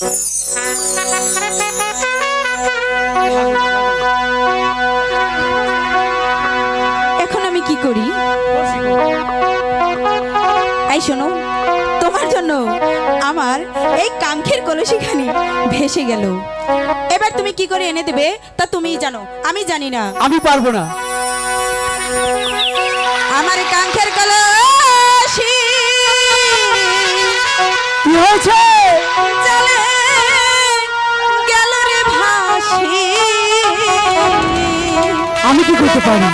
এখন আমি কি করি? এই শোনো তোমার জন্য আমার এই কাঙ্ক্ষের কলসিখানি ভেসে গেল। এবার তুমি কি করে এনে দেবে তা তুমিই জানো আমি জানি না। আমি পারব না। আমার কাঙ্ক্ষের কলসি কি হয়েছে? চলে আমি করতে পারি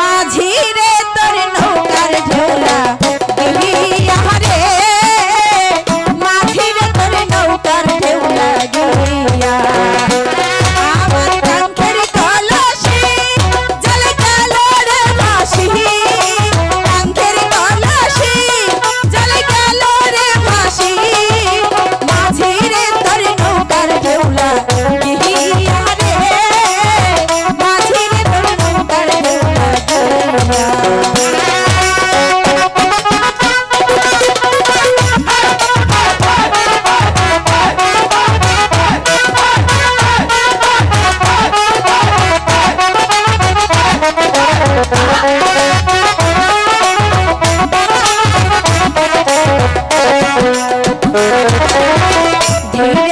মাঝি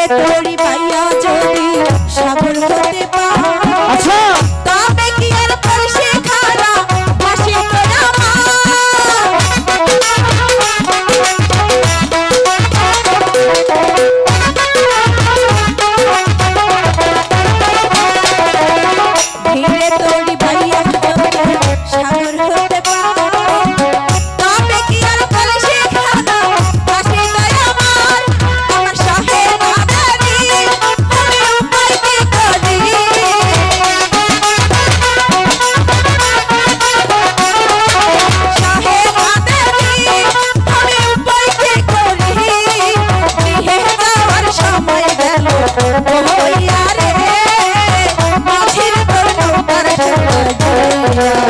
রে তোরি পাইয়া যদি সাগর হতে পারো আচ্ছা। তবে কি আর পরশে খারা ভাসে তোরা মা। ধীরে তোরি পাইয়া যদি সাগর Thank you.